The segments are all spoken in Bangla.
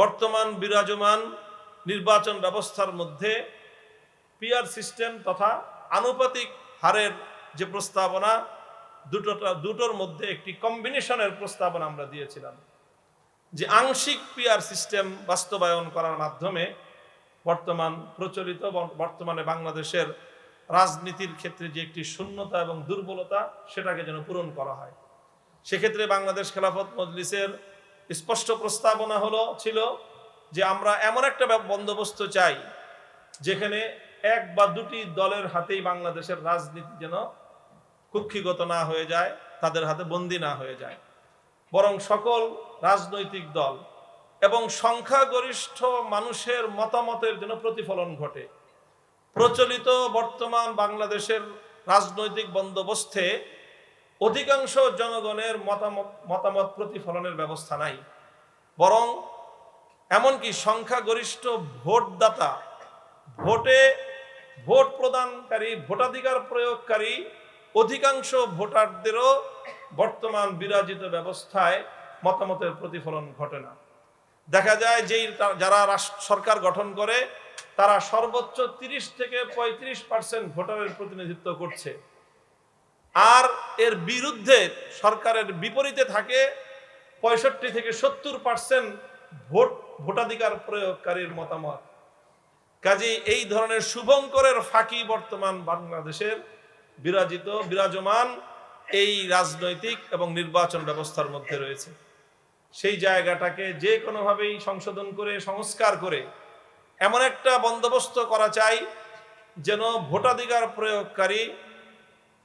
বর্তমান বিরাজমান নির্বাচন ব্যবস্থার মধ্যে পিয়ার সিস্টেম তথা আনুপাতিক হারের যে প্রস্তাবনা, দুটোটা, দুটোর মধ্যে একটি কম্বিনেশনের প্রস্তাবনা আমরা দিয়েছিলাম। যে আংশিক পিয়ার সিস্টেম বাস্তবায়ন করার মাধ্যমে বর্তমান প্রচলিত, বর্তমানে বাংলাদেশের রাজনীতির ক্ষেত্রে যে একটি শূন্যতা এবং দুর্বলতা, সেটাকে যেন পূরণ করা হয়। সেক্ষেত্রে বাংলাদেশ খেলাফত মজলিসের স্পষ্ট প্রস্তাবনা হলো, ছিল যে আমরা এমন একটা বন্দোবস্ত চাই, যেখানে এক বা দুটি দলের হাতেই বাংলাদেশের রাজনীতি যেন কুক্ষিগত না হয়ে যায়, তাদের হাতে বন্দি না হয়ে যায়। বরং সকল রাজনৈতিক দল এবং সংখ্যাগরিষ্ঠ মানুষের মতামতের যেন প্রতিফলন ঘটে। প্রচলিত বর্তমান বাংলাদেশের রাজনৈতিক বন্দোবস্তে অধিকাংশ জনগণের মতামত মতামত প্রতিফলনের ব্যবস্থা নাই। বরং এমনকি সংখ্যাগরিষ্ঠ ভোটদাতা, ভোটে ভোট প্রদানকারী, ভোটাধিকার প্রয়োগকারী অধিকাংশ ভোটারদেরও বর্তমান বিরাজিত ব্যবস্থায় মতামতের প্রতিফলন ঘটে না। দেখা যায় যেই যারা সরকার গঠন করে, তারা সর্বোচ্চ তিরিশ থেকে পঁয়ত্রিশ পার্সেন্ট ভোটারের প্রতিনিধিত্ব করছে। আর এর বিরুদ্ধে সরকারের বিপরীতে থাকে পঁয়ষট্টি থেকে সত্তর পার্সেন্ট ভোট ভোটাধিকার প্রয়োগকারীর মতামত। কাজে এই ধরনের শুভঙ্করের ফাঁকি বর্তমান বাংলাদেশের বিরাজিত, বিরাজমান এই রাজনৈতিক এবং নির্বাচন ব্যবস্থার মধ্যে রয়েছে। সেই জায়গাটাকে যে কোনোভাবেই সংশোধন করে, সংস্কার করে এমন একটা বন্দোবস্ত করা চাই যেন ভোটাধিকার প্রয়োগকারী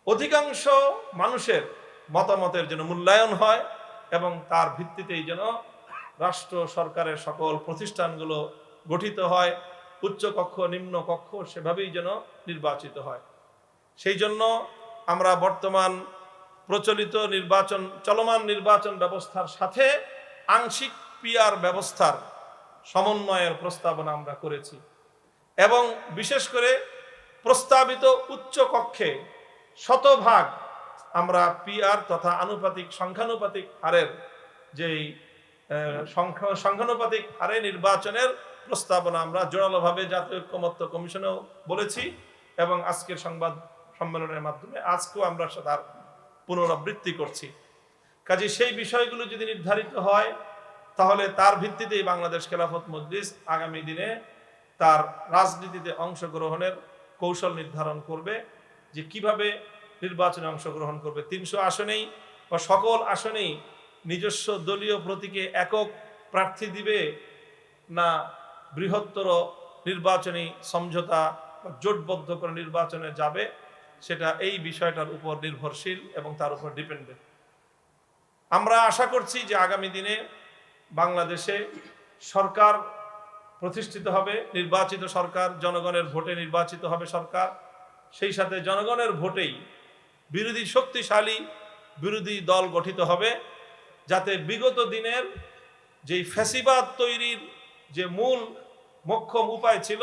অধিকাংশ মানুষের মতামতের যেন মূল্যায়ন হয় এবং তার ভিত্তিতেই যেন রাষ্ট্র সরকারের সকল প্রতিষ্ঠানগুলো গঠিত হয়, উচ্চ কক্ষ, নিম্ন কক্ষ সেভাবেই যেন নির্বাচিত হয়। সেই জন্য আমরা বর্তমান প্রচলিত নির্বাচন, চলমান নির্বাচন ব্যবস্থার সাথে আংশিক পিয়ার ব্যবস্থার সমন্বয়ের প্রস্তাবনা আমরা করেছি এবং বিশেষ করে প্রস্তাবিত উচ্চ কক্ষে শতভাগ আমরা পিআর তথা আনুপাতিক, সংখ্যানুপাতিক হারের যেই সংখ্যা, সংখ্যানুপাতিক হারে নির্বাচনের প্রস্তাবনা আমরা জোরালোভাবে জাতীয় ঐক্যমত্য কমিশনেও বলেছি এবং আজকের সংবাদ সম্মেলনের মাধ্যমে আজকেও আমরা তার পুনরাবৃত্তি করছি। কাজে সেই বিষয়গুলো যদি নির্ধারিত হয়, তাহলে তার ভিত্তিতেই বাংলাদেশ খেলাফত মজলিস আগামী দিনে তার রাজনীতিতে অংশগ্রহণের কৌশল নির্ধারণ করবে। যে কীভাবে নির্বাচনে অংশগ্রহণ করবে। তিনশো আসনেই বা সকল আসনেই নিজস্ব দলীয় প্রতীকে একক প্রার্থী দিবে না বৃহত্তর নির্বাচনী সমঝোতা বা জোটবদ্ধ করে নির্বাচনে যাবে, সেটা এই বিষয়টার উপর নির্ভরশীল এবং তার উপর ডিপেন্ডেন্ট। আমরা আশা করছি যে আগামী দিনে বাংলাদেশে সরকার প্রতিষ্ঠিত হবে, নির্বাচিত সরকার, জনগণের ভোটে নির্বাচিত হবে সরকার। সেই সাথে জনগণের ভোটেই বিরোধী শক্তিশালী বিরোধী দল গঠিত হবে, যাতে বিগত দিনের যেই ফ্যাসিবাদ তৈরির যে মূল মোক্ষম উপায় ছিল,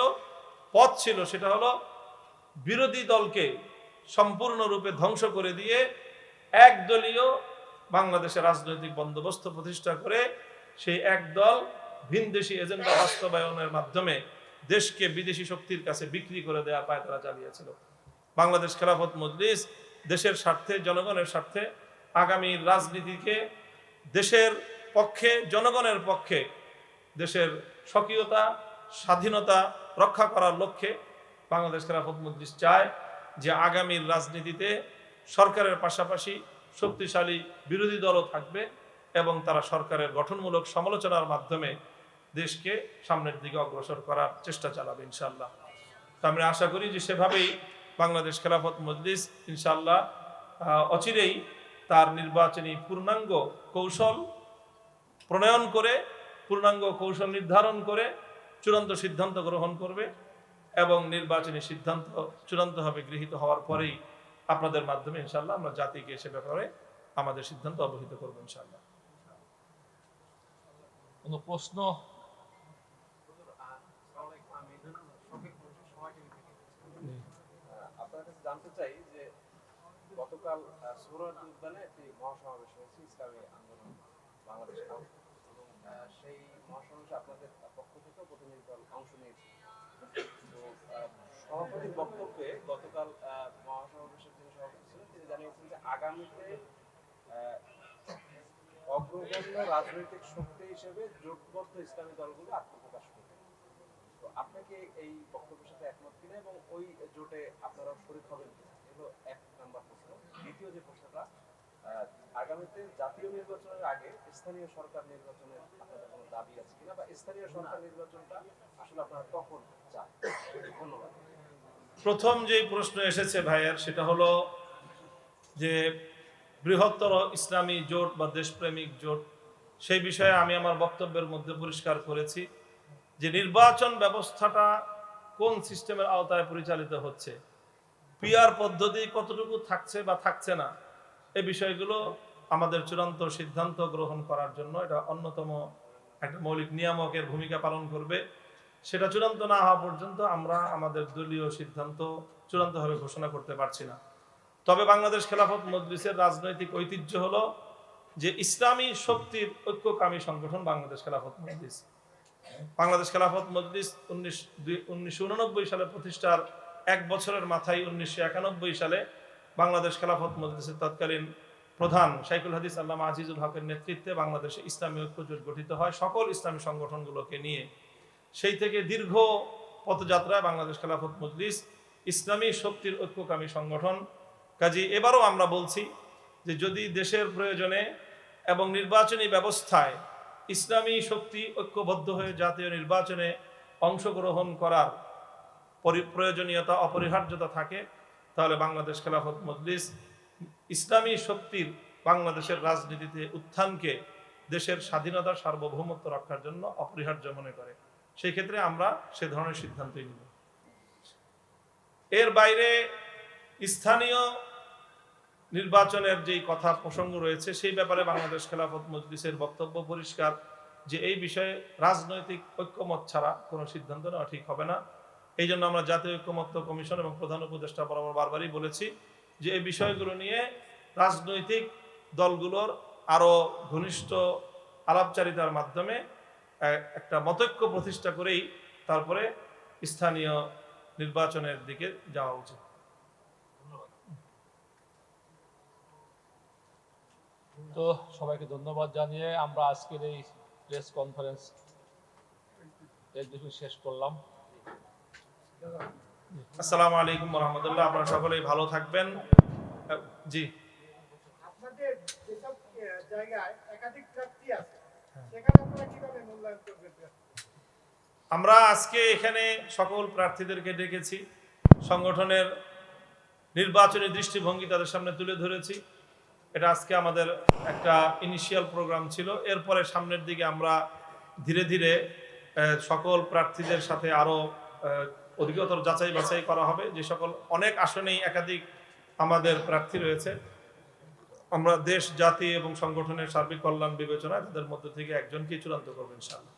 পথ ছিল সেটা হলো বিরোধী দলকে সম্পূর্ণরূপে ধ্বংস করে দিয়ে একদলীয় বাংলাদেশের রাজনৈতিক বন্দোবস্ত প্রতিষ্ঠা করে সেই একদল ভিনদেশি এজেন্ডা বাস্তবায়নের মাধ্যমে দেশকে বিদেশি শক্তির কাছে বিক্রি করে দেওয়ার পায় তারা চালিয়েছিল। বাংলাদেশ খেলাফত মজলিস দেশের স্বার্থে, জনগণের স্বার্থে আগামী রাজনীতিকে দেশের পক্ষে, জনগণের পক্ষে দেশের স্বকীয়তা, স্বাধীনতা রক্ষা করার লক্ষ্যে বাংলাদেশ খেলাফত মজলিস চায় যে আগামীর রাজনীতিতে সরকারের পাশাপাশি শক্তিশালী বিরোধী দলও থাকবে এবং তারা সরকারের গঠনমূলক সমালোচনার মাধ্যমে দেশকে সামনের দিকে অগ্রসর করার চেষ্টা চালাবে ইনশাল্লাহ তো আমরা আশা করি যে সেভাবেই বাংলাদেশ খেলাফত মজলিস ইনশাল্লাহ অচিরেই তার নির্বাচনী পূর্ণাঙ্গ কৌশল প্রণয়ন করে, পূর্ণাঙ্গ কৌশল নির্ধারণ করে চূড়ান্ত সিদ্ধান্ত গ্রহণ করবে এবং নির্বাচনী সিদ্ধান্ত চূড়ান্তভাবে গৃহীত হওয়ার পরেই আপনাদের মাধ্যমে ইনশাল্লাহ আমরা জাতিকে সে ব্যাপারে আমাদের সিদ্ধান্ত অবহিত করব ইনশাল্লাহ কোনো প্রশ্ন আপনার কাছে জানতে চাই যে গতকাল সোহরাওয়ার্দী উদ্যানে একটি মহাসমাবেশ হয়েছে, ইসলামী আন্দোলন বাংলাদেশ এবং সেই মহাসমাবেশে আপনাদের পক্ষ থেকেও প্রতিনিধি দল অংশ নিয়েছে। তো বক্তব্যে গতকাল মহাসমাবেশের যিনি সভাপতি ছিলেন, তিনি জানিয়েছেন যে আগামীতে অগ্রগণ্য রাজনৈতিক শক্তি হিসেবে জোটবদ্ধ ইসলামী দলগুলো আত্মপ্রকাশ করবে। তো আপনি কি এই বক্তব্যের সাথে একমত কিনা এবং ওই জোটে আপনারা শরীর হবেন কিনা এগুলো এক নাম্বার প্রশ্ন দ্বিতীয় যে প্রশ্নটা আহ, আগামীতে জাতীয় নির্বাচনের আগে স্থানীয় সরকার নির্বাচনের আপনাদের কোনো দাবি আছে কিনা বা স্থানীয় সরকার নির্বাচনটা আসলে আপনারা কখন চান? ধন্যবাদ। প্রথম যেই প্রশ্ন এসেছে ভাইয়ের, সেটা হলো যে বৃহত্তর ইসলামী জোট বা দেশপ্রেমিক জোট, সেই বিষয়ে আমি আমার বক্তব্যের মধ্যে পরিষ্কার করেছি যে নির্বাচন ব্যবস্থাটা কোন সিস্টেমের আওতায় পরিচালিত হচ্ছে, পিআর পদ্ধতি কতটুকু থাকছে বা থাকছে না, এ বিষয়গুলো আমাদের চূড়ান্ত সিদ্ধান্ত গ্রহণ করার জন্য এটা অন্যতম একটা মৌলিক নিয়ামকের ভূমিকা পালন করবে। সেটা চূড়ান্ত না হওয়া পর্যন্ত আমরা আমাদের দলীয় সিদ্ধান্ত চূড়ান্তভাবে ঘোষণা করতে পারছি না। তবে বাংলাদেশ খেলাফত মজলিসের রাজনৈতিক ঐতিহ্য হলো যে ইসলামী শক্তির ঐক্যকামী সংগঠন বাংলাদেশ খেলাফত মজলিস। বাংলাদেশ খেলাফত মজলিস উনিশ উনিশশো সালে প্রতিষ্ঠার এক বছরের মাথায় উনিশশো একানব্বই সালে বাংলাদেশ খেলাফত মজলিসের তৎকালীন প্রধান শাইকুল হাদিস আল্লামা আজিজুল হকের নেতৃত্বে বাংলাদেশে ইসলামী ঐক্য জোট গঠিত হয়। সকল ইসলামী সংগঠনগুলোকে নিয়ে সেই থেকে দীর্ঘ পথযাত্রায় বাংলাদেশ খেলাফত মজলিস, ইসলামী শক্তির ঐক্যকামী সংগঠন। কাজী এবারও আমরা বলছি যে যদি দেশের প্রয়োজনে এবং নির্বাচনী ব্যবস্থায় ইসলামী শক্তি ঐক্যবদ্ধ হয়ে জাতীয় নির্বাচনে অংশগ্রহণ করার পরি- প্রয়োজনীয়তা, অপরিহার্যতা থাকে, তাহলে বাংলাদেশ খেলাফত মজলিস ইসলামী শক্তির বাংলাদেশের রাজনীতিতে উত্থানকে দেশের স্বাধীনতা, সার্বভৌমত্ব রক্ষার জন্য অপরিহার্য মনে করে। সেই ক্ষেত্রে আমরা সে ধরনের সিদ্ধান্তই নিব। এর বাইরে স্থানীয় নির্বাচনের যেই কথা প্রসঙ্গ রয়েছে, সেই ব্যাপারে বাংলাদেশ খেলাফত মজলিসের বক্তব্য পরিষ্কার যে এই বিষয়ে রাজনৈতিক ঐক্যমত ছাড়া কোনো সিদ্ধান্ত নেওয়া ঠিক হবে না। এই জন্য আমরা জাতীয় ঐক্যমত্য কমিশন এবং প্রধান উপদেষ্টা বরাবর বারবারই বলেছি যে এই বিষয়গুলো নিয়ে রাজনৈতিক দলগুলোর আরও ঘনিষ্ঠ আলাপচারিতার মাধ্যমে একটা মতৈক্য প্রতিষ্ঠা করেই তারপরে স্থানীয় নির্বাচনের দিকে যাওয়া উচিত। তো সবাইকে ধন্যবাদ জানিয়ে আমরা আজকের এই প্রেস কনফারেন্স এক্সিবিশন শেষ করলাম। আসসালামু আলাইকুম রহমতুল্লাহ আপনারা সকলেই ভালো থাকবেন। জি। আপনাদের যেসব জায়গায় একাধিক প্রার্থী আছে হ্যাঁ। সেখানে আপনারা কীভাবে মূল্যায়ন করবেন? আমরা আজকে এখানে সকল প্রার্থীদেরকে ডেকেছি সংগঠনের নির্বাচনী দৃষ্টিভঙ্গি তাদের সামনে তুলে ধরেছি। এটা আজকে আমাদের একটা ইনিশিয়াল প্রোগ্রাম ছিল এরপরে সামনের দিকে আমরা ধীরে ধীরে সকল প্রার্থীদের সাথে আরও আহ, অধিকতর যাচাই বাছাই করা হবে। যে সকল অনেক আসনেই একাধিক আমাদের প্রার্থী রয়েছে। আমরা দেশ, জাতি এবং সংগঠনের সার্বিক কল্যাণ বিবেচনায় তাদের মধ্যে থেকে একজনকেই চূড়ান্ত করবেন ইনশাআল্লাহ।